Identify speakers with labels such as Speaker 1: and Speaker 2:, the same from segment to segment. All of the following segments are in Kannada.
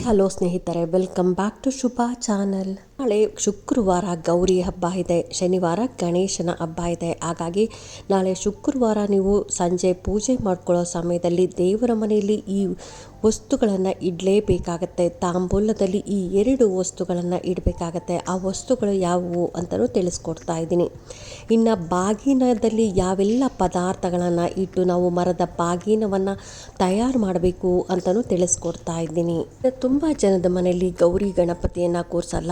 Speaker 1: ಹಲೋ ಸ್ನೇಹಿತರೆ welcome back to Shubha channel ನಾಳೆ ಶುಕ್ರವಾರ ಗೌರಿ ಹಬ್ಬ ಇದೆ, ಶನಿವಾರ ಗಣೇಶನ ಹಬ್ಬ ಇದೆ. ಹಾಗಾಗಿ ನಾಳೆ ಶುಕ್ರವಾರ ನೀವು ಸಂಜೆ ಪೂಜೆ ಮಾಡ್ಕೊಳ್ಳೋ ಸಮಯದಲ್ಲಿ ದೇವರ ಮನೆಯಲ್ಲಿ ಈ ವಸ್ತುಗಳನ್ನು ಇಡಲೇಬೇಕಾಗತ್ತೆ. ತಾಂಬೂಲದಲ್ಲಿ ಈ ಎರಡು ವಸ್ತುಗಳನ್ನು ಇಡಬೇಕಾಗತ್ತೆ. ಆ ವಸ್ತುಗಳು ಯಾವುವು ಅಂತಲೂ ತಿಳಿಸ್ಕೊಡ್ತಾ ಇದ್ದೀನಿ. ಇನ್ನು ಬಾಗಿನದಲ್ಲಿ ಯಾವೆಲ್ಲ ಪದಾರ್ಥಗಳನ್ನು ಇಟ್ಟು ನಾವು ಮರದ ಬಾಗಿನವನ್ನು ತಯಾರು ಮಾಡಬೇಕು ಅಂತಲೂ ತಿಳಿಸ್ಕೊಡ್ತಾ ಇದ್ದೀನಿ. ತುಂಬ ಜನದ ಮನೆಯಲ್ಲಿ ಗೌರಿ ಗಣಪತಿಯನ್ನು ಕೂರಿಸಲ್ಲ.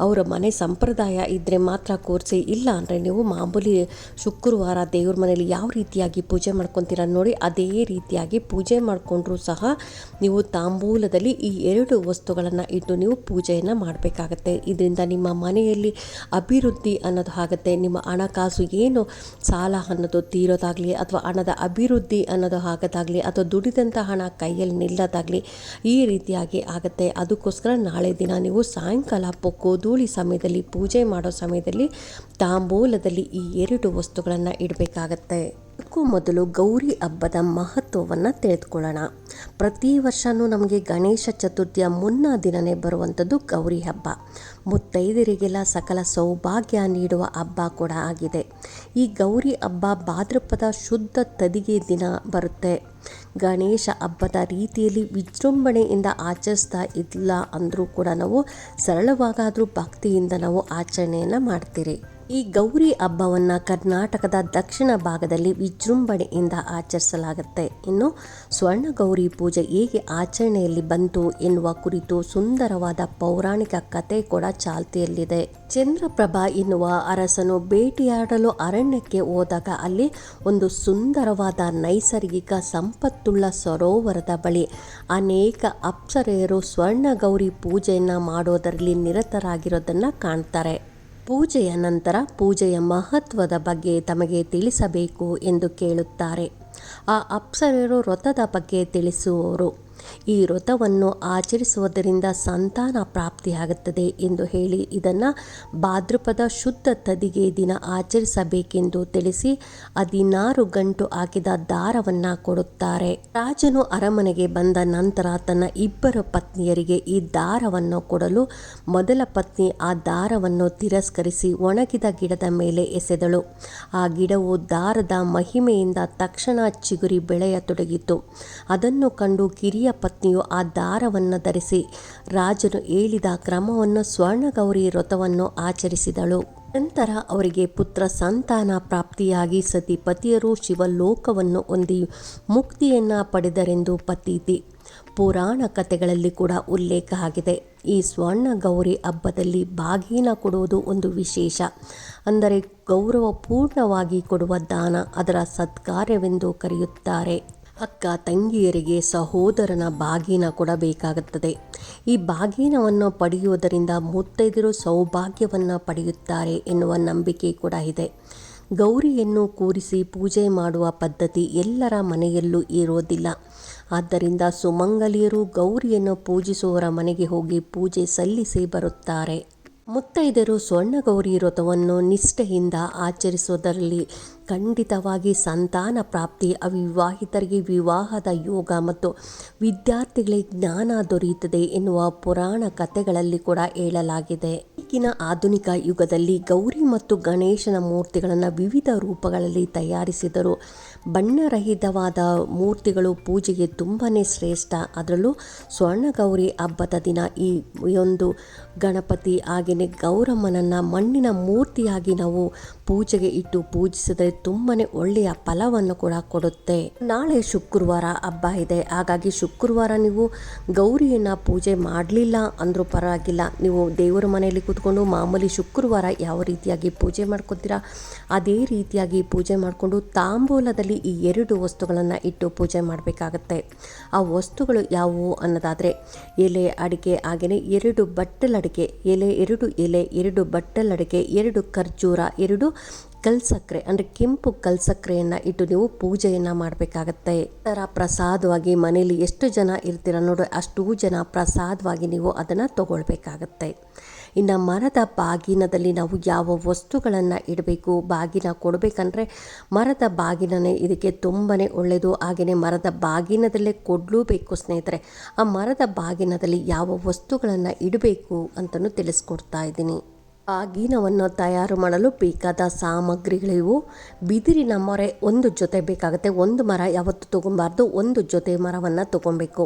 Speaker 1: ಅವರ ಮನೆ ಸಂಪ್ರದಾಯ ಇದ್ದರೆ ಮಾತ್ರ ಕೂರಿಸಿ ಇಲ್ಲ ಅಂದರೆ ನೀವು ಮಾಮೂಲಿ ಶುಕ್ರವಾರ ದೇವ್ರ ಮನೇಲಿ ಯಾವ ರೀತಿಯಾಗಿ ಪೂಜೆ ಮಾಡ್ಕೊತೀರ ನೋಡಿ ಅದೇ ರೀತಿಯಾಗಿ ಪೂಜೆ ಮಾಡಿಕೊಂಡ್ರೂ ಸಹ ನೀವು ತಾಂಬೂಲದಲ್ಲಿ ಈ ಎರಡು ವಸ್ತುಗಳನ್ನು ಇಟ್ಟು ನೀವು ಪೂಜೆಯನ್ನು ಮಾಡಬೇಕಾಗತ್ತೆ. ಇದರಿಂದ ನಿಮ್ಮ ಮನೆಯಲ್ಲಿ ಅಭಿವೃದ್ಧಿ ಅನ್ನೋದು ಆಗುತ್ತೆ. ನಿಮ್ಮ ಹಣಕಾಸು ಏನು ಸಾಲ ಅನ್ನೋದು ತೀರೋದಾಗಲಿ ಅಥವಾ ಹಣದ ಅಭಿವೃದ್ಧಿ ಅನ್ನೋದು ಆಗೋದಾಗಲಿ ಅಥವಾ ದುಡಿದಂಥ ಹಣ ಕೈಯಲ್ಲಿ ನಿಲ್ಲೋದಾಗಲಿ ಈ ರೀತಿಯಾಗಿ ಆಗುತ್ತೆ. ಅದಕ್ಕೋಸ್ಕರ ನಾಳೆ ದಿನ ನೀವು ಸಾಯಂಕಾಲ ಗೋಧೂಳಿ ಸಮಯದಲ್ಲಿ, ಪೂಜೆ ಮಾಡೋ ಸಮಯದಲ್ಲಿ ತಾಂಬೂಲದಲ್ಲಿ ಈ ಎರಡು ವಸ್ತುಗಳನ್ನು ಇಡಬೇಕಾಗತ್ತೆ. ಅದಕ್ಕೂ ಮೊದಲು ಗೌರಿ ಹಬ್ಬದ ಮಹತ್ವವನ್ನು ತಿಳಿದುಕೊಳ್ಳೋಣ. ಪ್ರತಿ ವರ್ಷವೂ ನಮಗೆ ಗಣೇಶ ಚತುರ್ಥಿಯ ಮುನ್ನ ದಿನನೇ ಬರುವಂಥದ್ದು ಗೌರಿ ಹಬ್ಬ. ಮುತ್ತೈದರಿಗೆಲ್ಲ ಸಕಲ ಸೌಭಾಗ್ಯ ನೀಡುವ ಹಬ್ಬ ಕೂಡ ಆಗಿದೆ. ಈ ಗೌರಿ ಹಬ್ಬ ಭಾದ್ರಪದ ಶುದ್ಧ ತದಿಗೆ ದಿನ ಬರುತ್ತೆ. ಗಣೇಶ ಹಬ್ಬದ ರೀತಿಯಲ್ಲಿ ವಿಜೃಂಭಣೆಯಿಂದ ಆಚರಿಸ್ತಾ ಇಲ್ಲ ಅಂದರೂ ಕೂಡ ನಾವು ಸರಳವಾಗಾದರೂ ಭಕ್ತಿಯಿಂದ ನಾವು ಆಚರಣೆಯನ್ನು ಮಾಡ್ತೀರಿ. ಈ ಗೌರಿ ಹಬ್ಬವನ್ನು ಕರ್ನಾಟಕದ ದಕ್ಷಿಣ ಭಾಗದಲ್ಲಿ ವಿಜೃಂಭಣೆಯಿಂದ ಆಚರಿಸಲಾಗುತ್ತೆ. ಇನ್ನು ಸ್ವರ್ಣ ಗೌರಿ ಪೂಜೆ ಹೇಗೆ ಆಚರಣೆಯಲ್ಲಿ ಬಂತು ಎನ್ನುವ ಕುರಿತು ಸುಂದರವಾದ ಪೌರಾಣಿಕ ಕತೆ ಕೂಡ ಚಾಲ್ತಿಯಲ್ಲಿದೆ. ಚಂದ್ರಪ್ರಭಾ ಎನ್ನುವ ಅರಸನು ಭೇಟಿಯಾಡಲು ಅರಣ್ಯಕ್ಕೆ ಹೋದಾಗ ಅಲ್ಲಿ ಒಂದು ಸುಂದರವಾದ ನೈಸರ್ಗಿಕ ಸಂಪತ್ತುಳ್ಳ ಸರೋವರದ ಬಳಿ ಅನೇಕ ಅಪ್ಸರೆಯರು ಸ್ವರ್ಣ ಗೌರಿ ಪೂಜೆಯನ್ನು ಮಾಡೋದರಲ್ಲಿ ನಿರತರಾಗಿರೋದನ್ನು ಕಾಣ್ತಾರೆ. ಪೂಜೆಯ ನಂತರ ಪೂಜೆಯ ಮಹತ್ವದ ಬಗ್ಗೆ ತಮಗೆ ತಿಳಿಸಬೇಕು ಎಂದು ಕೇಳುತ್ತಾರೆ. ಆ ಅಪ್ಸರರು ವ್ರತದ ಬಗ್ಗೆ ತಿಳಿಸುವವರು ಈ ವ್ರತವನ್ನು ಆಚರಿಸುವುದರಿಂದ ಸಂತಾನ ಪ್ರಾಪ್ತಿಯಾಗುತ್ತದೆ ಎಂದು ಹೇಳಿ ಇದನ್ನು ಭಾದ್ರಪದ ಶುದ್ಧ ತದಿಗೆ ದಿನ ಆಚರಿಸಬೇಕೆಂದು ತಿಳಿಸಿ ಹದಿನಾರು ಗಂಟು ಹಾಕಿದ ದಾರವನ್ನು ಕೊಡುತ್ತಾರೆ. ರಾಜನು ಅರಮನೆಗೆ ಬಂದ ನಂತರ ತನ್ನ ಇಬ್ಬರು ಪತ್ನಿಯರಿಗೆ ಈ ದಾರವನ್ನು ಕೊಡಲು ಮೊದಲ ಪತ್ನಿ ಆ ದಾರವನ್ನು ತಿರಸ್ಕರಿಸಿ ಒಣಗಿದ ಗಿಡದ ಮೇಲೆ ಎಸೆದಳು. ಆ ಗಿಡವು ದಾರದ ಮಹಿಮೆಯಿಂದ ತಕ್ಷಣ ಚಿಗುರಿ ಬೆಳೆಯತೊಡಗಿತು. ಅದನ್ನು ಕಂಡು ಕಿರಿಯ ಪತ್ನಿಯು ಆ ದಾರವನ್ನು ಧರಿಸಿ ರಾಜನು ಹೇಳಿದ ಕ್ರಮವನ್ನು ಸ್ವರ್ಣಗೌರಿ ವ್ರತವನ್ನು ಆಚರಿಸಿದಳು. ನಂತರ ಅವರಿಗೆ ಪುತ್ರ ಸಂತಾನ ಪ್ರಾಪ್ತಿಯಾಗಿ ಸತಿಪತಿಯರು ಶಿವಲೋಕವನ್ನು ಹೊಂದಿ ಮುಕ್ತಿಯನ್ನು ಪಡೆದರೆಂದು ಪತೀತಿ. ಪುರಾಣ ಕಥೆಗಳಲ್ಲಿ ಕೂಡ ಉಲ್ಲೇಖ ಆಗಿದೆ. ಈ ಸ್ವರ್ಣ ಗೌರಿ ಹಬ್ಬದಲ್ಲಿ ಬಾಗಿನ ಕೊಡುವುದು ಒಂದು ವಿಶೇಷ. ಅಂದರೆ ಗೌರವಪೂರ್ಣವಾಗಿ ಕೊಡುವ ದಾನ ಅದರ ಸತ್ಕಾರ್ಯವೆಂದು ಕರೆಯುತ್ತಾರೆ. ಅಕ್ಕ ತಂಗಿಯರಿಗೆ ಸಹೋದರನ ಬಾಗಿನ ಕೊಡಬೇಕಾಗುತ್ತದೆ. ಈ ಬಾಗಿನವನ್ನು ಪಡೆಯುವುದರಿಂದ ಮುತ್ತೈದರು ಸೌಭಾಗ್ಯವನ್ನು ಪಡೆಯುತ್ತಾರೆ ಎನ್ನುವ ನಂಬಿಕೆ ಕೂಡ ಇದೆ. ಗೌರಿಯನ್ನು ಕೂರಿಸಿ ಪೂಜೆ ಮಾಡುವ ಪದ್ಧತಿ ಎಲ್ಲರ ಮನೆಯಲ್ಲೂ ಇರೋದಿಲ್ಲ ಆದ್ದರಿಂದ ಸುಮಂಗಲಿಯರು ಗೌರಿಯನ್ನು ಪೂಜಿಸುವವರ ಮನೆಗೆ ಹೋಗಿ ಪೂಜೆ ಸಲ್ಲಿಸಿ ಬರುತ್ತಾರೆ. ಮುತ್ತೈದರು ಸ್ವರ್ಣಗೌರಿ ವ್ರತವನ್ನು ನಿಷ್ಠೆಯಿಂದ ಆಚರಿಸುವುದರಲ್ಲಿ ಖಂಡಿತವಾಗಿ ಸಂತಾನ ಪ್ರಾಪ್ತಿ, ಅವಿವಾಹಿತರಿಗೆ ವಿವಾಹದ ಯೋಗ ಮತ್ತು ವಿದ್ಯಾರ್ಥಿಗಳಿಗೆ ಜ್ಞಾನ ದೊರೆಯುತ್ತದೆ ಎನ್ನುವ ಪುರಾಣ ಕಥೆಗಳಲ್ಲಿ ಕೂಡ ಹೇಳಲಾಗಿದೆ. ಈಗಿನ ಆಧುನಿಕ ಯುಗದಲ್ಲಿ ಗೌರಿ ಮತ್ತು ಗಣೇಶನ ಮೂರ್ತಿಗಳನ್ನು ವಿವಿಧ ರೂಪಗಳಲ್ಲಿ ತಯಾರಿಸಿದರು ಬಣ್ಣರಹಿತವಾದ ಮೂರ್ತಿಗಳು ಪೂಜೆಗೆ ತುಂಬಾ ಶ್ರೇಷ್ಠ. ಅದರಲ್ಲೂ ಸ್ವರ್ಣಗೌರಿ ಹಬ್ಬದ ದಿನ ಈ ಒಂದು ಗಣಪತಿ ಹಾಗೆಯೇ ಗೌರಮ್ಮನನ್ನು ಮಣ್ಣಿನ ಮೂರ್ತಿಯಾಗಿ ನಾವು ಪೂಜೆಗೆ ಇಟ್ಟು ಪೂಜಿಸಿದರೆ ತುಂಬಾ ಒಳ್ಳೆಯ ಫಲವನ್ನು ಕೂಡ ಕೊಡುತ್ತೆ. ನಾಳೆ ಶುಕ್ರವಾರ ಹಬ್ಬ ಇದೆ. ಹಾಗಾಗಿ ಶುಕ್ರವಾರ ನೀವು ಗೌರಿಯನ್ನು ಪೂಜೆ ಮಾಡಲಿಲ್ಲ ಅಂದರೂ ಪರವಾಗಿಲ್ಲ. ನೀವು ದೇವರ ಮನೆಯಲ್ಲಿ ಕೂತ್ಕೊಂಡು ಮಾಮೂಲಿ ಶುಕ್ರವಾರ ಯಾವ ರೀತಿಯಾಗಿ ಪೂಜೆ ಮಾಡ್ಕೊತೀರಾ? ಅದೇ ರೀತಿಯಾಗಿ ಪೂಜೆ ಮಾಡಿಕೊಂಡು ತಾಂಬೂಲದಲ್ಲಿ ಈ ಎರಡು ವಸ್ತುಗಳನ್ನು ಇಟ್ಟು ಪೂಜೆ ಮಾಡಬೇಕಾಗತ್ತೆ. ಆ ವಸ್ತುಗಳು ಯಾವುವು ಅನ್ನೋದಾದರೆ, ಎಲೆ, ಅಡಿಕೆ ಹಾಗೆಯೇ ಎರಡು ಬಟ್ಟಲಡಿಕೆ ಎಲೆ ಎರಡು ಎಲೆ, ಎರಡು ಬಟ್ಟಲಡಿಕೆ ಎರಡು ಖರ್ಜೂರ, ಎರಡು ಕಲ್ಸಕ್ಕರೆ ಅಂದರೆ ಕೆಂಪು ಕಲ್ಸಕ್ಕರೆಯನ್ನು ಇಟ್ಟು ನೀವು ಪೂಜೆಯನ್ನು ಮಾಡಬೇಕಾಗತ್ತೆ. ಥರ ಪ್ರಸಾದವಾಗಿ ಮನೆಯಲ್ಲಿ ಎಷ್ಟು ಜನ ಇರ್ತೀರ ನೋಡಿ ಅಷ್ಟು ಜನ ಪ್ರಸಾದವಾಗಿ ನೀವು ಅದನ್ನು ತಗೊಳ್ಬೇಕಾಗತ್ತೆ. ಇನ್ನು ಮರದ ಬಾಗಿನದಲ್ಲಿ ನಾವು ಯಾವ ವಸ್ತುಗಳನ್ನು ಇಡಬೇಕು, ಬಾಗಿನ ಕೊಡಬೇಕಂದ್ರೆ ಮರದ ಬಾಗಿನನೇ ಇದಕ್ಕೆ ತುಂಬಾ ಒಳ್ಳೆಯದು ಹಾಗೆಯೇ ಮರದ ಬಾಗಿನದಲ್ಲೇ ಕೊಡಲೂಬೇಕು ಸ್ನೇಹಿತರೆ. ಆ ಮರದ ಬಾಗಿನದಲ್ಲಿ ಯಾವ ವಸ್ತುಗಳನ್ನು ಇಡಬೇಕು ಅಂತಲೂ ತಿಳಿಸ್ಕೊಡ್ತಾ ಇದ್ದೀನಿ. ಬಾಗಿನವನ್ನು ತಯಾರು ಮಾಡಲು ಬೇಕಾದ ಸಾಮಗ್ರಿಗಳಿವು. ಬಿದಿರಿನ ಮೊರೆ ಒಂದು ಜೊತೆ ಬೇಕಾಗುತ್ತೆ. ಒಂದು ಮರ ಯಾವತ್ತು ತೊಗೊಬಾರ್ದು. ಒಂದು ಜೊತೆ ಮರವನ್ನು ತೊಗೊಬೇಕು.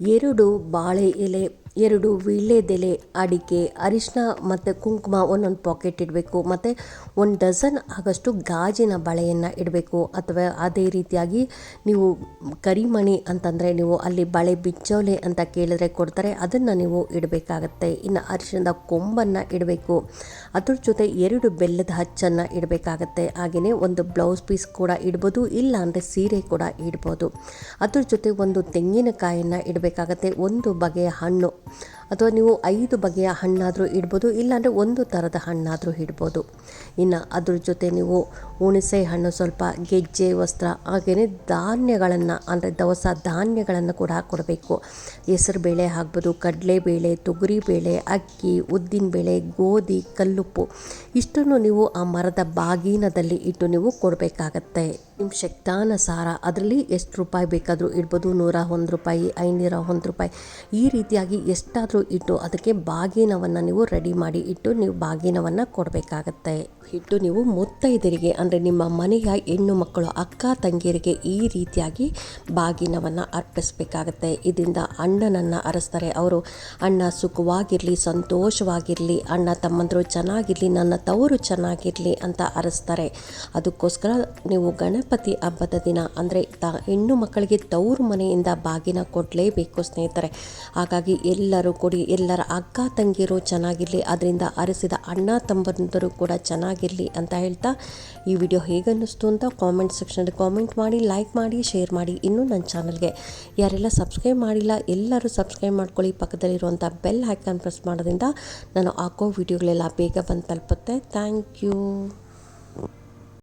Speaker 1: ಎರಡು ಬಾಳೆ ಎಲೆ, ಎರಡು ವೀಳ್ಯದೆಲೆ ಅಡಿಕೆ ಅರಿಶಿನ ಮತ್ತು ಕುಂಕುಮ ಒಂದೊಂದು ಪಾಕೆಟ್ ಇಡಬೇಕು. ಮತ್ತು ಒಂದು ಡಜನ್ ಆಗಷ್ಟು ಗಾಜಿನ ಬಳೆಯನ್ನು ಇಡಬೇಕು. ಅಥವಾ ಅದೇ ರೀತಿಯಾಗಿ ನೀವು ಕರಿಮಣಿ ಅಂತಂದರೆ ನೀವು ಅಲ್ಲಿ ಬಳೆ ಬಿಚ್ಚೋಲೆ ಅಂತ ಕೇಳಿದ್ರೆ ಕೊಡ್ತಾರೆ. ಅದನ್ನು ನೀವು ಇಡಬೇಕಾಗತ್ತೆ. ಇನ್ನು ಅರಿಶಿಣದ ಕೊಂಬನ್ನು ಇಡಬೇಕು. ಅದ್ರ ಜೊತೆ ಎರಡು ಬೆಲ್ಲದ ಹಚ್ಚನ್ನು ಇಡಬೇಕಾಗತ್ತೆ. ಹಾಗೆಯೇ ಒಂದು ಬ್ಲೌಸ್ ಪೀಸ್ ಕೂಡ ಇಡ್ಬೋದು. ಇಲ್ಲ ಅಂದರೆ ಸೀರೆ ಕೂಡ ಇಡ್ಬೋದು. ಅದ್ರ ಜೊತೆ ಒಂದು ತೆಂಗಿನಕಾಯನ್ನು ಇಡಬೇಕಾಗತ್ತೆ ಒಂದು ಬಗೆಯ ಹಣ್ಣು. ಅಥವಾ ನೀವು ಐದು ಬಗೆಯ ಹಣ್ಣಾದರೂ ಇಡ್ಬೋದು, ಇಲ್ಲಾಂದರೆ ಒಂದು ಥರದ ಹಣ್ಣಾದರೂ ಇಡ್ಬೋದು. ಇನ್ನು ಅದ್ರ ಜೊತೆ ನೀವು ಹುಣಸೆ ಹಣ್ಣು ಸ್ವಲ್ಪ ಗೆಜ್ಜೆ, ವಸ್ತ್ರ ಹಾಗೆಯೇ ಧಾನ್ಯಗಳನ್ನು, ಅಂದರೆ ದವಸ ಧಾನ್ಯಗಳನ್ನು ಕೂಡ ಕೊಡಬೇಕು. ಹೆಸರು ಬೇಳೆ ಆಗ್ಬೋದು ಕಡಲೆಬೇಳೆ ತೊಗರಿಬೇಳೆ ಅಕ್ಕಿ ಉದ್ದಿನಬೇಳೆ ಗೋಧಿ, ಕಲ್ಲುಪ್ಪು, ಇಷ್ಟನ್ನು ನೀವು ಆ ಮರದ ಬಾಗಿನದಲ್ಲಿ ಇಟ್ಟು ನೀವು ಕೊಡಬೇಕಾಗತ್ತೆ. ನಿಮ್ಮ ಶಕ್ತಾನುಸಾರ ಅದರಲ್ಲಿ ಎಷ್ಟು ರೂಪಾಯಿ ಬೇಕಾದರೂ ಇಡ್ಬೋದು, ನೂರ ಒಂದು ರೂಪಾಯಿ, ಐನೂರ ಒಂದು ರೂಪಾಯಿ. ಈ ರೀತಿಯಾಗಿ ಎಷ್ಟಾದರೂ ಇಟ್ಟು ಅದಕ್ಕೆ ಬಾಗಿನವನ್ನು ನೀವು ರೆಡಿ ಮಾಡಿ ಇಟ್ಟು ನೀವು ಬಾಗಿನವನ್ನು ಕೊಡಬೇಕಾಗತ್ತೆ. ಇಟ್ಟು ನೀವು ಮುತ್ತೈದರಿಗೆ ಅಂದರೆ ನಿಮ್ಮ ಮನೆಯ ಹೆಣ್ಣು ಮಕ್ಕಳು, ಅಕ್ಕ ತಂಗಿಯರಿಗೆ ಈ ರೀತಿಯಾಗಿ ಬಾಗಿನವನ್ನು ಅರ್ಪಿಸಬೇಕಾಗತ್ತೆ. ಇದರಿಂದ ಅಣ್ಣನನ್ನು ಅರಸ್ತಾರೆ. ಅವರು, ಅಣ್ಣ, ಸುಖವಾಗಿರಲಿ, ಸಂತೋಷವಾಗಿರಲಿ, ಅಣ್ಣ ತಮ್ಮಂದರು ಚೆನ್ನಾಗಿರಲಿ, ನನ್ನ ತವರು ಚೆನ್ನಾಗಿರಲಿ ಅಂತ ಅರಸ್ತಾರೆ. ಅದಕ್ಕೋಸ್ಕರ ನೀವು ಗಣಪತಿ ಹಬ್ಬದ ದಿನ, ಅಂದರೆ ತ, ಹೆಣ್ಣು ಮಕ್ಕಳಿಗೆ ತವರು ಮನೆಯಿಂದ ಬಾಗಿನ ಕೊಡಲೇಬೇಕು ಸ್ನೇಹಿತರೆ. ಹಾಗಾಗಿ ಎಲ್ಲರೂ ಕೊಡಿ ಎಲ್ಲರ ಅಕ್ಕ ತಂಗಿಯರು ಚೆನ್ನಾಗಿರಲಿ, ಅದರಿಂದ ಅರಸಿದ ಅಣ್ಣ ತಮ್ಮಂದರು ಕೂಡ ಚೆನ್ನಾಗಿರಲಿ ಅಂತ ಹೇಳ್ತಾ ಈ ವಿಡಿಯೋ ಹೇಗನ್ನಿಸ್ತು ಅಂತ ಕಾಮೆಂಟ್ ಸೆಕ್ಷನಲ್ಲಿ ಕಾಮೆಂಟ್ ಮಾಡಿ ಲೈಕ್ ಮಾಡಿ ಶೇರ್ ಮಾಡಿ ಇನ್ನೂ ನನ್ನ ಚಾನಲ್ಗೆ ಯಾರೆಲ್ಲ ಸಬ್ಸ್ಕ್ರೈಬ್ ಮಾಡಿಲ್ಲ, ಎಲ್ಲರೂ ಸಬ್ಸ್ಕ್ರೈಬ್ ಮಾಡ್ಕೊಳ್ಳಿ. ಪಕ್ಕದಲ್ಲಿರುವಂಥ ಬೆಲ್ ಹ್ಯಾಕನ್ ಪ್ರೆಸ್ ಮಾಡೋದ್ರಿಂದ ನಾನು ಹಾಕೋ ವಿಡಿಯೋಗಳೆಲ್ಲ ಬೇಗ ಬಂದು ತಲುಪುತ್ತೆ. Thank you